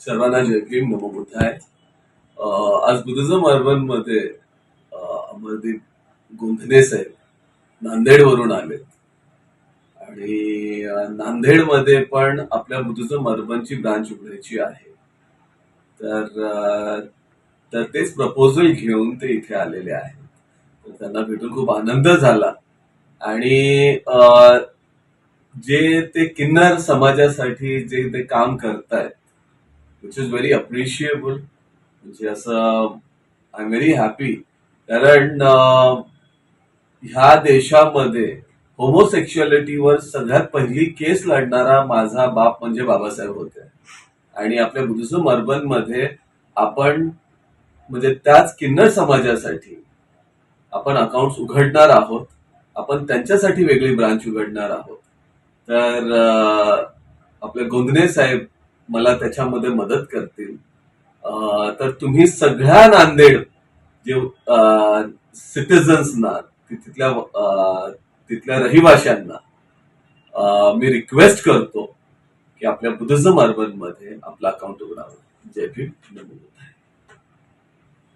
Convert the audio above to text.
सर्वांना जय भीम नमो बुद्धाय आज बुद्धिझम अर्बनमध्ये अमरदीप गोंधने साहेब नांदेडवरून आले आणि नांदेड नांदेडमध्ये पण आपल्या बुद्धिझम अर्बनची ब्रांच उघडायची आहे. तर तर तेच प्रपोजल घेऊन ते इथे आलेले आहेत. तर त्यांना भेटून खूप आनंद झाला. आणि जे ते किन्नर समाजासाठी जे ते काम करतायत विच इज व्हेरी अप्रिशिएबल म्हणजे असं आय एम व्हेरी हॅपी कारण uh, ह्या देशामध्ये होमोसेक्शुअलिटीवर सगळ्यात पहिली केस लढणारा माझा बाप म्हणजे बाबासाहेब होते. आणि आपल्या बुद्धिझम अर्बनमध्ये आपण म्हणजे त्याच किन्नर समाजासाठी आपण अकाउंट उघडणार आहोत. आपण त्यांच्यासाठी वेगळी ब्रांच उघडणार आहोत. तर uh, आपले गोंदणे साहेब मला त्याच्यामध्ये मदत करतील. तर तुम्ही सगळ्या नांदेड जे सिटिझन्सना तिथल्या तिथल्या रहिवाशांना मी रिक्वेस्ट करतो की आपल्या बुद्धिझम अर्बनमध्ये आपला आपलं अकाउंट उघडावं. जय भीम. नमो